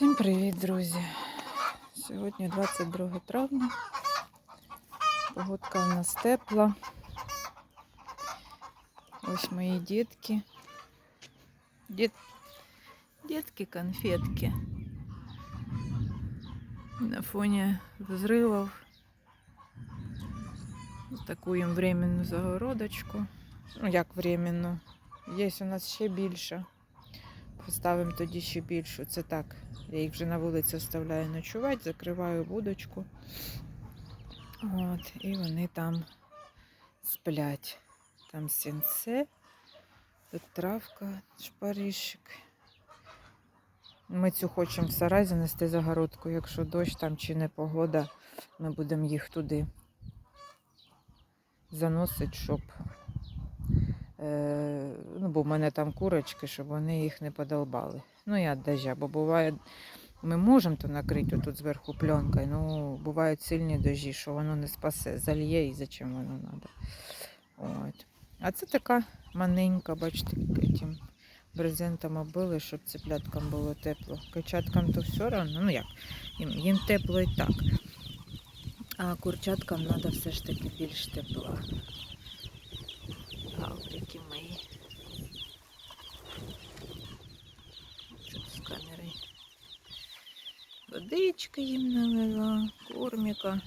Всім привіт, друзі! Сьогодні 22 травня. Погодка у нас тепла. Ось мої дітки. Діт... Дітки конфетки. На фоні взривів. Таку їм временну загородочку. Ну, як временну. Є у нас ще більше. Поставимо тоді ще більшу. Це так. Я їх вже на вулиці оставляю ночувати, закриваю будочку. От, і вони там сплять. Там сінце, тут травка, шпаришик. Ми цю хочемо в сарай занести загородку. Якщо дощ там чи не погода, ми будемо їх туди заносити, щоб. Е, ну, бо в мене там курочки, щоб вони їх не подолбали. Ну, я дождя, бо буває, ми можемо то накрити тут зверху пленкою, ну бувають сильні дожі, що воно не спасе, зальє і зачем воно треба. От. А це така маленька, бачите, тим брезентом оббили, щоб цепляткам було тепло. Качаткам то все одно, ну як, їм, їм тепло і так. А курчаткам треба все ж таки більш тепла. Гаврики мої. З камери? Водички їм налила, корміка.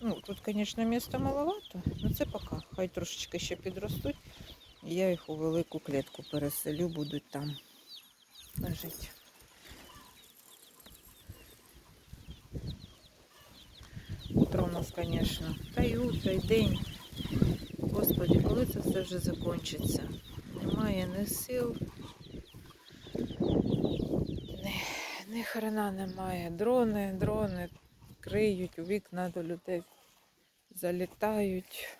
Ну, тут, звісно, міста маловато, але це поки. Хай трошечки ще підростуть. Я їх у велику клітку переселю, будуть там жити. Утро у нас, звісно, та й утро, і день. Господи, коли це все вже закінчиться? Немає ні сил, ні, ні хрена немає. Дрони, дрони криють у вікна до людей, залітають.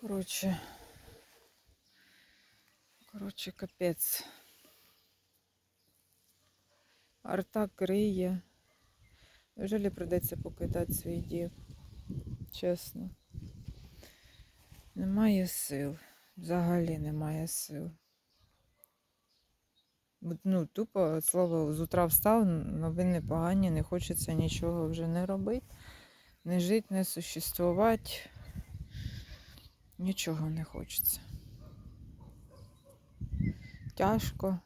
Коротше, коротше, капець. Арта криє. Неужели придеться покидати свій дім? Чесно. Немає сил. Взагалі немає сил. Ну, тупо, слово, з утра встав, новини погані, не хочеться нічого вже не робити, не жити, не существувати. Нічого не хочеться. Тяжко.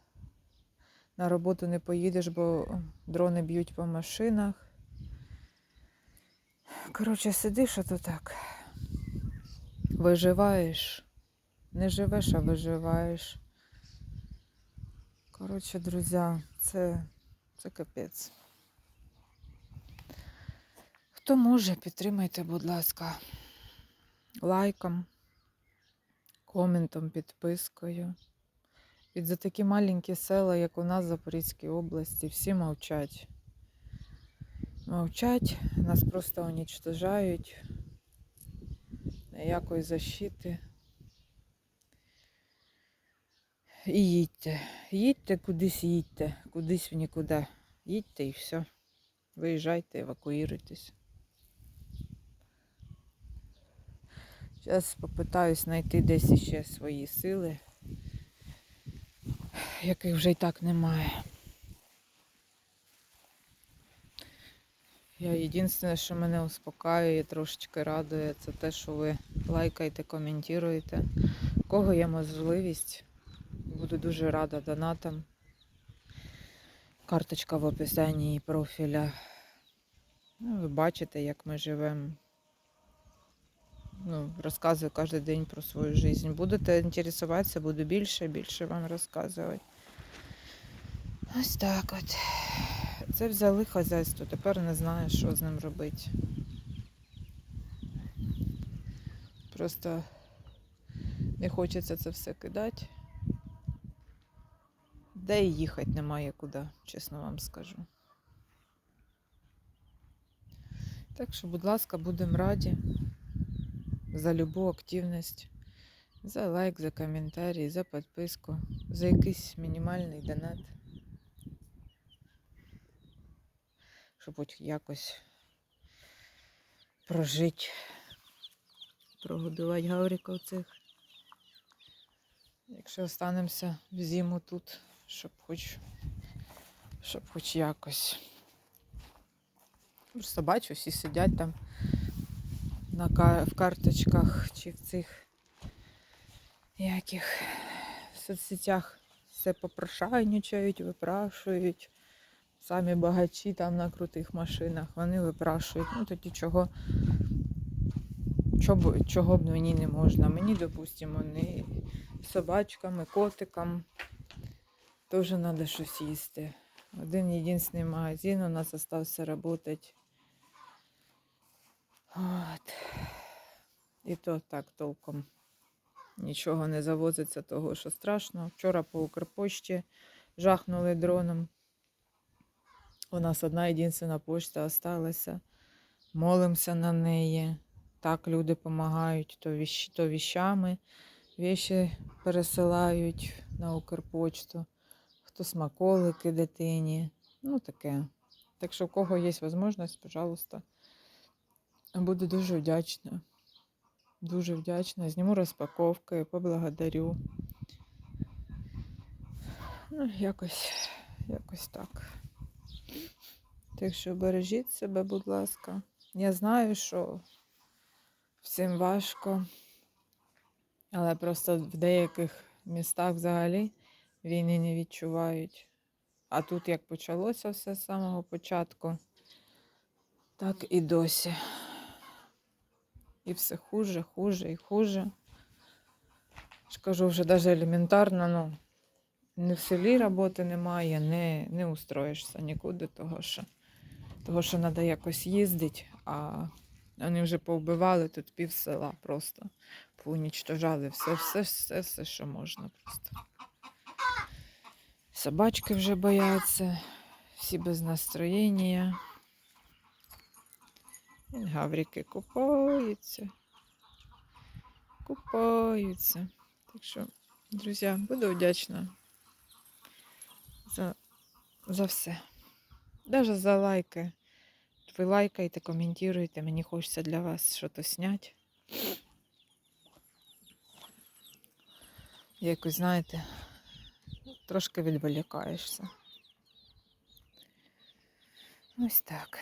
На роботу не поїдеш, бо дрони б'ють по машинах. Коротше, сидиш ото так. Виживаєш. Не живеш, а виживаєш. Коротше, друзі, це, це капець. Хто може, підтримайте, будь ласка, лайком, коментом, підпискою. Від за такі маленькі села, як у нас в Запорізькій області, всі мовчать мовчать, нас просто уничтожають, ніякої защити. І їдьте, їдьте кудись, їдьте, кудись в нікуди. Їдьте і все. Виїжджайте, евакуюйтесь. Зараз попитаюсь знайти десь ще свої сили, яких вже й так немає. Я єдине, що мене успокаює, трошечки радує, це те, що ви лайкаєте, коментуєте. Кого є можливість, буду дуже рада донатам. Карточка в описанні і профіля. Ну, ви бачите, як ми живемо. Ну, Розказую кожен день про свою життя. Будете інтересуватися, буду більше більше вам розказувати. Ось так от. Це взяли хазяйство, тепер не знаю, що з ним робити. Просто не хочеться це все кидати. Де і їхати немає куди, чесно вам скажу. Так що, будь ласка, будемо раді за любу активність, за лайк, за коментарі, за підписку, за якийсь мінімальний донат. Щоб хоч якось прожити, прогодувати гавриків цих. Якщо останемося в зиму тут, щоб хоч, щоб хоч якось. Просто бачу, всі сидять там на в карточках чи в цих яких соцсетях все попрошайничають, випрашують. Самі багачі там на крутих машинах, вони випрашують. Ну тоді чого, чого, чого б мені не можна. Мені, допустимо, не собачкам, і котикам теж треба щось їсти. Один єдиний магазин у нас залишився працювати. От. І то так толком нічого не завозиться, того що страшно. Вчора по Укрпошті жахнули дроном. У нас одна єдина почта залишилася. Молимося на неї. Так люди допомагають то, віщ, то віщами, віші пересилають на Укрпочту, хто смаколики дитині. Ну таке. Так що, у кого є можливість, пожалуйста, буду дуже вдячна. Дуже вдячна. Зніму розпаковки, поблагодарю. Ну, якось, якось так. Так що бережіть себе, будь ласка. Я знаю, що всім важко, але просто в деяких містах взагалі війни не відчувають. А тут як почалося все з самого початку, так і досі. І все хуже, хуже і хуже. ж кажу, вже навіть елементарно, ну, не в селі роботи немає, не, не устроїшся нікуди, того що, того, що треба якось їздити, а вони вже повбивали тут пів села просто. Поунічтожали все, все, все, все, що можна просто. Собачки вже бояться, всі без настроєння. Гаврики купаються. Купаються. Так що, друзі, буду вдячна за, за все. Даже за лайки. Ви лайкаєте, коментуєте, мені хочеться для вас щось зняти. Якось, знаєте, трошки відволікаєшся. Ось так.